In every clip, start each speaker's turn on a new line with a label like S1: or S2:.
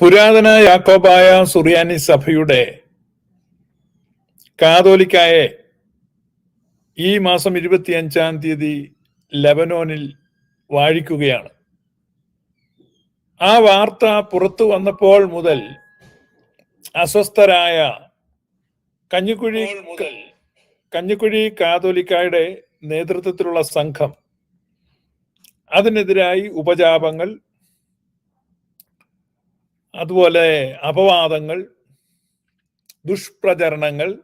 S1: പുരാതന യാക്കോബായ സുറിയാനി സഭയുടെ കാതോലിക്കായെ ഈ മാസം ഇരുപത്തിയഞ്ചാം തീയതി ലബനോനിൽ വാഴിക്കുകയാണ്. ആ വാർത്ത പുറത്തു വന്നപ്പോൾ മുതൽ അസ്വസ്ഥരായ കഞ്ഞിക്കുഴി മുതൽ കഞ്ഞിക്കുഴി കാതോലിക്കായുടെ നേതൃത്വത്തിലുള്ള സംഘം അതിനെതിരായി ഉപജാപങ്ങൾ അതുപോലെ അപവാദങ്ങൾ ദുഷ്പ്രചരണങ്ങൾ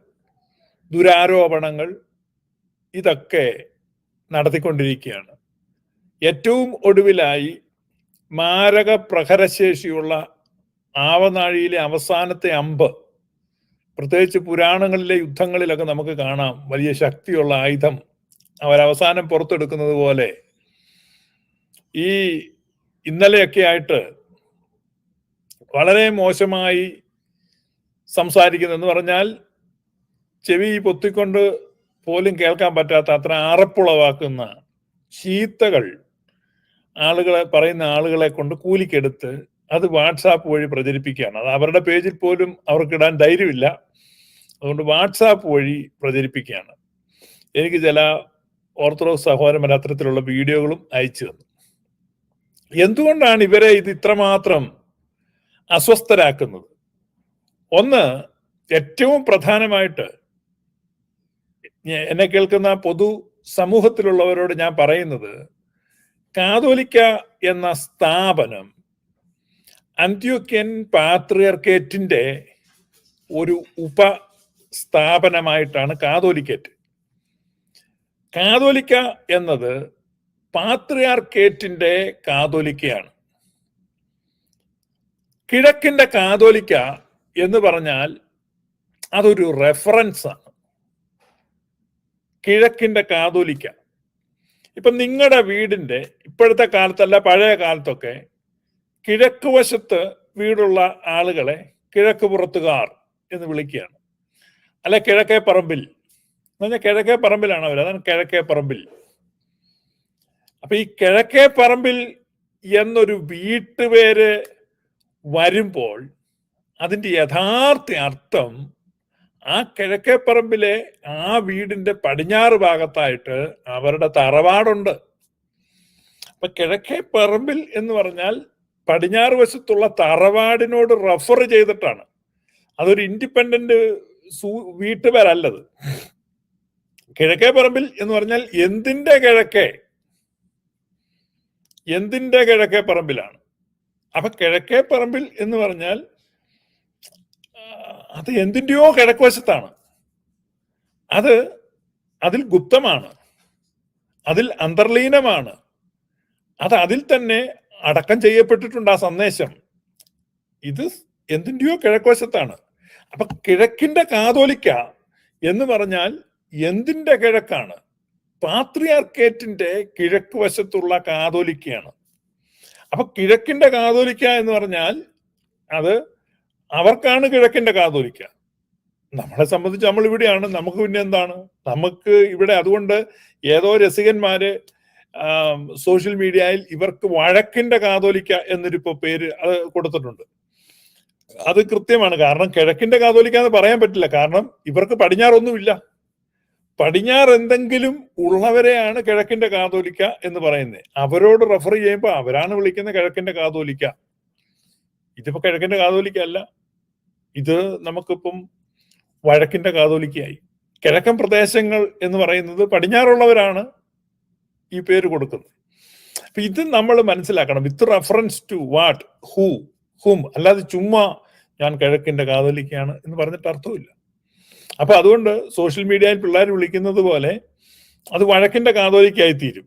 S1: ദുരാരോപണങ്ങൾ ഇതൊക്കെ നടത്തിക്കൊണ്ടിരിക്കുകയാണ്. ഏറ്റവും ഒടുവിലായി മാരക പ്രഹരശേഷിയുള്ള ആവനാഴിയിലെ അവസാനത്തെ അമ്പ് പ്രത്യേകിച്ച് പുരാണങ്ങളിലെ യുദ്ധങ്ങളിലൊക്കെ നമുക്ക് കാണാം. വലിയ ശക്തിയുള്ള ആയുധം അവരവസാനം പുറത്തെടുക്കുന്നത് പോലെ ഈ ഇന്നലെയൊക്കെ ആയിട്ട് വളരെ മോശമായി സംസാരിക്കുന്നു എന്ന് പറഞ്ഞാൽ ചെവി പൊത്തിക്കൊണ്ട് പോലും കേൾക്കാൻ പറ്റാത്ത അത്ര അറപ്പുളവാക്കുന്ന ചീത്തകൾ ആളുകളെ പറയുന്ന ആളുകളെ കൊണ്ട് കൂലിക്കെടുത്ത് അത് വാട്സാപ്പ് വഴി പ്രചരിപ്പിക്കുകയാണ്. അത് അവരുടെ പേജിൽ പോലും അവർക്കിടാൻ ധൈര്യമില്ല. അതുകൊണ്ട് വാട്സാപ്പ് വഴി പ്രചരിപ്പിക്കുകയാണ്. എനിക്ക് ചില ഓർത്തഡോക്സ് സഹോദരന്മാർ അത്തരത്തിലുള്ള വീഡിയോകളും അയച്ചു തന്നു. എന്തുകൊണ്ടാണ് ഇവരെ ഇത് ഇത്രമാത്രം അസ്വസ്ഥരാക്കുന്നത്. ഒന്ന് ഏറ്റവും പ്രധാനമായിട്ട് എന്നെ കേൾക്കുന്ന പൊതു സമൂഹത്തിലുള്ളവരോട് ഞാൻ പറയുന്നത് കാതോലിക്ക എന്ന സ്ഥാപനം അന്ത്യോക്യൻ പാത്രിയർക്കേറ്റിന്റെ ഒരു ഉപ സ്ഥാപനമായിട്ടാണ് കാതോലിക്കേറ്റ്. കാതോലിക്ക എന്നത് പാത്രിയാർക്കേറ്റിന്റെ കാതോലിക്കയാണ്. കിഴക്കിന്റെ കാതോലിക്ക എന്ന് പറഞ്ഞാൽ അതൊരു റെഫറൻസ് ആണ്. കിഴക്കിന്റെ കാതോലിക്ക. ഇപ്പൊ നിങ്ങളുടെ വീടിന്റെ ഇപ്പോഴത്തെ കാലത്തല്ല പഴയ കാലത്തൊക്കെ കിഴക്ക് വശത്ത് വീടുള്ള ആളുകളെ കിഴക്ക് പുറത്തുകാർ എന്ന് വിളിക്കുകയാണ്. അല്ല കിഴക്കേ പറമ്പിൽ. എന്ന് പറഞ്ഞാൽ കിഴക്കേ പറമ്പിലാണ് അവർ അതാണ് കിഴക്കേ പറമ്പിൽ. അപ്പൊ ഈ കിഴക്കേ പറമ്പിൽ എന്നൊരു വീട്ടുപേര് വരുമ്പോൾ അതിന്റെ യഥാർത്ഥ അർത്ഥം ആ കിഴക്കേപ്പറമ്പിലെ ആ വീടിന്റെ പടിഞ്ഞാറ് ഭാഗത്തായിട്ട് അവരുടെ തറവാടുണ്ട്. അപ്പൊ കിഴക്കേ പറമ്പിൽ എന്ന് പറഞ്ഞാൽ പടിഞ്ഞാറ് വശത്തുള്ള തറവാടിനോട് റഫർ ചെയ്തിട്ടാണ്. അതൊരു ഇൻഡിപെൻഡന്റ് വീട്ടുപേരല്ലത് കിഴക്കേ പറമ്പിൽ എന്ന് പറഞ്ഞാൽ എന്തിന്റെ കിഴക്കേ? എന്തിന്റെ കിഴക്കേ പറമ്പിലാണ് അപ്പൊ കിഴക്കേ പറമ്പിൽ എന്ന് പറഞ്ഞാൽ അത് എന്തിന്റെയോ കിഴക്കുവശത്താണ്. അത് അതിൽ ഗുപ്തമാണ്. അതിൽ അന്തർലീനമാണ്. അത് അതിൽ തന്നെ അടക്കം ചെയ്യപ്പെട്ടിട്ടുണ്ട് ആ സന്ദേശം. ഇത് എന്തിന്റെയോ കിഴക്കുവശത്താണ്. അപ്പൊ കിഴക്കിന്റെ കാതോലിക്ക എന്ന് പറഞ്ഞാൽ എന്തിന്റെ കിഴക്കാണ്? പാത്രിയാർക്കേറ്റിന്റെ കിഴക്ക് വശത്തുള്ള കാതോലിക്കയാണ്. അപ്പൊ കിഴക്കിന്റെ കാതോലിക്ക എന്ന് പറഞ്ഞാൽ അത് അവർക്കാണ് കിഴക്കിന്റെ കാതോലിക്ക. നമ്മളെ സംബന്ധിച്ച് നമ്മൾ ഇവിടെയാണ്. നമുക്ക് പിന്നെ എന്താണ്? നമുക്ക് ഇവിടെ അതുകൊണ്ട് ഏതോ രസികന്മാര് സോഷ്യൽ മീഡിയയിൽ ഇവർക്ക് വഴക്കിന്റെ കാതോലിക്ക എന്നൊരു ഇപ്പൊ പേര് അത് കൊടുത്തിട്ടുണ്ട്. അത് കൃത്യമാണ്. കാരണം കിഴക്കിന്റെ കാതോലിക്ക എന്ന് പറയാൻ പറ്റില്ല. കാരണം ഇവർക്ക് പടിഞ്ഞാറൊന്നുമില്ല. പടിഞ്ഞാറ് എന്തെങ്കിലും ഉള്ളവരെയാണ് കിഴക്കിന്റെ കാതോലിക്ക എന്ന് പറയുന്നത് അവരോട് റെഫർ ചെയ്യുമ്പോൾ അവരാണ് വിളിക്കുന്ന കിഴക്കിന്റെ കാതോലിക്ക. ഇതിപ്പോ കിഴക്കിന്റെ കാതോലിക്ക അല്ല. ഇത് നമുക്കിപ്പം വഴക്കിന്റെ കാതോലിക്കയായി. കിഴക്കൻ പ്രദേശങ്ങൾ എന്ന് പറയുന്നത് പടിഞ്ഞാറുള്ളവരാണ് ഈ പേര് കൊടുക്കുന്നത്. അപ്പൊ ഇത് നമ്മൾ മനസ്സിലാക്കണം. With reference to what who hmm അല്ലാതെ ചുമ്മാ ഞാൻ കിഴക്കിന്റെ കാതോലിക്കയാണ് എന്ന് പറഞ്ഞിട്ട് അർത്ഥമില്ല. അപ്പൊ അതുകൊണ്ട് സോഷ്യൽ മീഡിയയിൽ പിള്ളേർ വിളിക്കുന്നത് പോലെ അത് വഴക്കിന്റെ കാതോലിക്കായി തീരും.